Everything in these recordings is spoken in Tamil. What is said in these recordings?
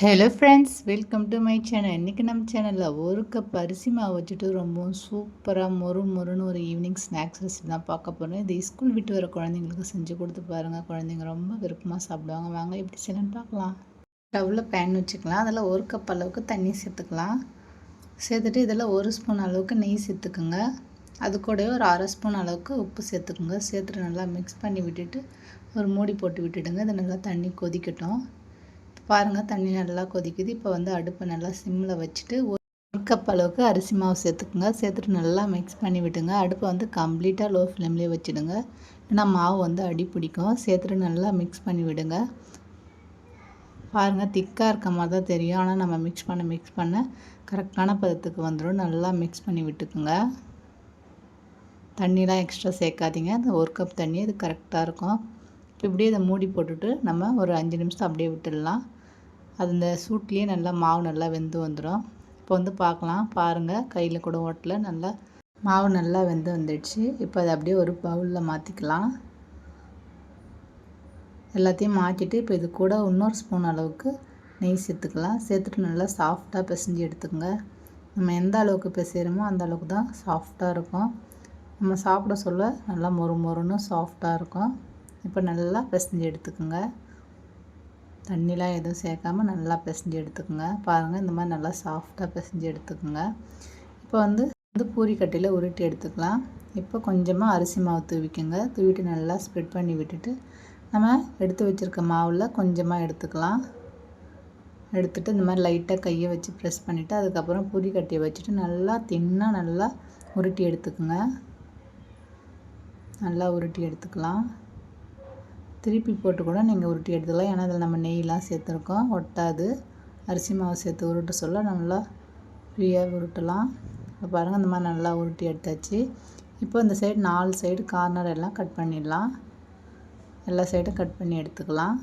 Hello friends welcome to my channel இன்றைக்கி நம்ம சேனலில் ஒரு கப் அரிசி மாவு வச்சுட்டு ரொம்பவும் சூப்பராக மொறு மொறுன்னு ஒரு ஈவினிங் ஸ்நாக்ஸ் ரெசிபி தான் பார்க்க போகிறோம் இது ஸ்கூல் விட்டு வர குழந்தைங்களுக்கு செஞ்சு கொடுத்து பாருங்கள் குழந்தைங்க ரொம்ப விருப்பமாக சாப்பிடுவாங்க. வாங்க எப்படி செய்யணும்னு பார்க்கலாம். ஸ்டவ்வில் பேன் வச்சுக்கலாம். அதில் ஒரு கப் அளவுக்கு தண்ணி சேர்த்துக்கலாம். சேர்த்துட்டு இதில் ஒரு ஸ்பூன் அளவுக்கு நெய் சேர்த்துக்குங்க. அது கூடவே ஒரு அரை ஸ்பூன் அளவுக்கு உப்பு சேர்த்துக்குங்க. சேர்த்துட்டு நல்லா மிக்ஸ் பண்ணி விட்டுட்டு ஒரு மூடி போட்டு விட்டுடுங்க. இது நல்லா தண்ணி கொதிக்கட்டும். பாருங்கள் தண்ணி நல்லா கொதிக்குது. இப்போ வந்து அடுப்பை நல்லா சிம்மில் வச்சுட்டு ஒரு கப் அளவுக்கு அரிசி மாவு சேர்த்துக்குங்க. சேர்த்துட்டு நல்லா மிக்ஸ் பண்ணி விட்டுங்க அடுப்பை வந்து கம்ப்ளீட்டாக லோ ஃப்ளேம்லேயே வச்சுடுங்க. ஏன்னா மாவு வந்து அடி பிடிக்கும். சேர்த்துட்டு நல்லா மிக்ஸ் பண்ணி விடுங்க. பாருங்கள் திக்காக இருக்க மாதிரி தான் தெரியும். ஆனால் நம்ம மிக்ஸ் பண்ண மிக்ஸ் பண்ண கரெக்டான பதத்துக்கு வந்துடும். நல்லா மிக்ஸ் பண்ணி விட்டுக்குங்க. தண்ணிலாம் எக்ஸ்ட்ரா சேர்க்காதீங்க. அந்த ஒரு கப் தண்ணி இது கரெக்டாக இருக்கும். இப்படியே இதை மூடி போட்டுட்டு நம்ம ஒரு அஞ்சு நிமிஷம் அப்படியே விட்டுடலாம். அது இந்த சூட்லேயே நல்லா மாவு நல்லா வெந்து வந்துடும் இப்போ வந்து பார்க்கலாம். பாருங்கள் கையில் கூட ஓட்டல. நல்லா மாவு நல்லா வெந்து வந்துடுச்சு. இப்போ அதை அப்படியே ஒரு பவுலில் மாற்றிக்கலாம் எல்லாத்தையும் மாற்றிட்டு இப்போ இது கூட இன்னொரு ஸ்பூன் அளவுக்கு நெய் சேர்த்துக்கலாம். சேர்த்துட்டு நல்லா சாஃப்டாக பிசைஞ்சு எடுத்துக்கோங்க. நம்ம எந்த அளவுக்கு பிசைகிறோமோ அந்த அளவுக்கு தான் சாஃப்டாக இருக்கும். நம்ம சாப்பிட சொல்ல நல்லா மொறு மொறுன்னு சாஃப்டாக இருக்கும். இப்போ நல்லா பிசைஞ்சு எடுத்துக்கோங்க. தண்ணிலாம் எதுவும் சேர்க்காமல் நல்லா பிசைஞ்சு எடுத்துக்கோங்க. பாருங்கள் இந்த மாதிரி நல்லா சாஃப்டாக பிசைஞ்சு எடுத்துக்கோங்க. இப்போ வந்து வந்து பூரிக்கட்டையில் உருட்டி எடுத்துக்கலாம். இப்போ கொஞ்சமாக அரிசி மாவு தூவிக்கோங்க. தூவிட்டு நல்லா ஸ்ப்ரெட் பண்ணி விட்டுட்டு நம்ம எடுத்து வச்சுருக்க மாவில் கொஞ்சமாக எடுத்துக்கலாம். எடுத்துகிட்டு இந்த மாதிரி லைட்டாக கையை வச்சு ப்ரெஸ் பண்ணிவிட்டு அதுக்கப்புறம் பூரி கட்டையை வச்சுட்டு நல்லா தின்னாக நல்லா உருட்டி எடுத்துக்கோங்க. நல்லா உருட்டி எடுத்துக்கலாம். திருப்பி போட்டு கூட நீங்கள் உருட்டி எடுத்துக்கலாம். ஏன்னா அதில் நம்ம நெய்லாம் சேர்த்துருக்கோம். ஒட்டாது. அரிசி மாவு சேர்த்து உருட்ட சொல்ல நல்லா ஃப்ரீயாக உருட்டலாம். இப்போ பாருங்கள் இந்த மாதிரி நல்லா உருட்டி எடுத்தாச்சு. இப்போ இந்த சைடு நாலு சைடு கார்னர் எல்லாம் கட் பண்ணிடலாம். எல்லா சைடும் கட் பண்ணி எடுத்துக்கலாம்.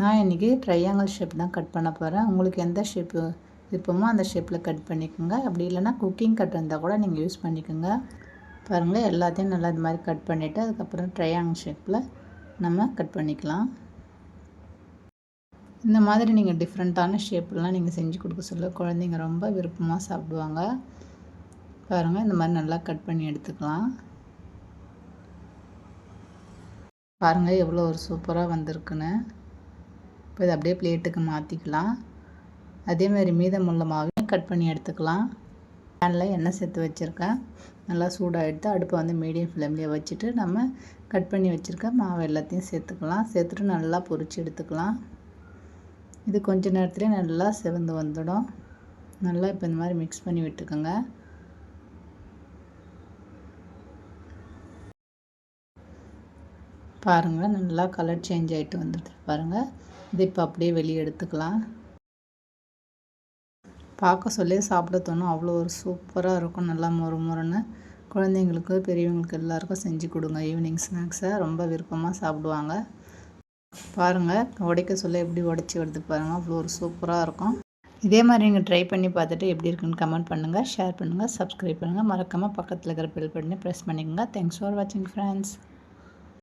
நான் இன்றைக்கி ட்ரையாங்கிள் ஷேப் தான் கட் பண்ண போகிறேன் உங்களுக்கு எந்த ஷேப்பு விருப்பமோ அந்த ஷேப்பில் கட் பண்ணிக்கோங்க. அப்படி இல்லைனா குக்கிங் கட் இருந்தால் கூட நீங்கள் யூஸ் பண்ணிக்கோங்க. பாருங்கள் எல்லாத்தையும் நல்லா இது மாதிரி கட் பண்ணிவிட்டு அதுக்கப்புறம் ட்ரையாங் ஷேப்பில் நம்ம கட் பண்ணிக்கலாம். இந்த மாதிரி நீங்கள் டிஃப்ரெண்ட்டான ஷேப்லாம் நீங்கள் செஞ்சு கொடுக்க சொல்ல குழந்தைங்க ரொம்ப விருப்பமாக சாப்பிடுவாங்க. பாருங்கள் இந்த மாதிரி நல்லா கட் பண்ணி எடுத்துக்கலாம். பாருங்கள் எவ்வளோ ஒரு சூப்பராக வந்திருக்குன்னு. இப்போ இதை அப்படியே பிளேட்டுக்கு மாற்றிக்கலாம் அதேமாதிரி மீதமுள்ள மாவையும் கட் பண்ணி எடுத்துக்கலாம். பேனில் எண்ணெய் சேர்த்து வச்சுருக்கேன் நல்லா சூடாக எடுத்து அடுப்பை வந்து மீடியம் ஃப்ளேம்லேயே வச்சுட்டு நம்ம கட் பண்ணி வச்சுருக்க மாவு எல்லாத்தையும் சேர்த்துக்கலாம். சேர்த்துட்டு நல்லா பொரிச்சு எடுத்துக்கலாம். இது கொஞ்ச நேரத்துலேயே நல்லா செவந்து வந்துடும். நல்லா இப்போ இந்த மாதிரி மிக்ஸ் பண்ணி விட்டுக்கோங்க. பாருங்கள் நல்லா கலர் சேஞ்ச் ஆகிட்டு வந்துட்டு பாருங்கள் இது இப்போ அப்படியே வெளியே எடுத்துக்கலாம். பார்க்க சொல்லி சாப்பிட தோணும். அவ்வளோ ஒரு சூப்பராக இருக்கும். நல்லா மொறு மொறுன்னு குழந்தைங்களுக்கு பெரியவங்களுக்கு எல்லாருக்கும் செஞ்சு கொடுங்க. ஈவினிங் ஸ்நாக்ஸை ரொம்ப விருப்பமாக சாப்பிடுவாங்க. பாருங்கள் உடைக்க சொல்ல எப்படி உடைச்சி வருது பாருங்கள் அவ்வளோ ஒரு சூப்பராக இருக்கும். இதே மாதிரி நீங்கள் ட்ரை பண்ணி பார்த்துட்டு எப்படி இருக்குன்னு கமெண்ட் பண்ணுங்கள் ஷேர் பண்ணுங்கள் சப்ஸ்கிரைப் பண்ணுங்கள் மறக்காமல் பக்கத்தில் இருக்கிற பெல் பட்டனை ப்ரெஸ் பண்ணிக்கோங்க. தேங்க்ஸ் ஃபார் வாட்சிங் ஃப்ரெண்ட்ஸ்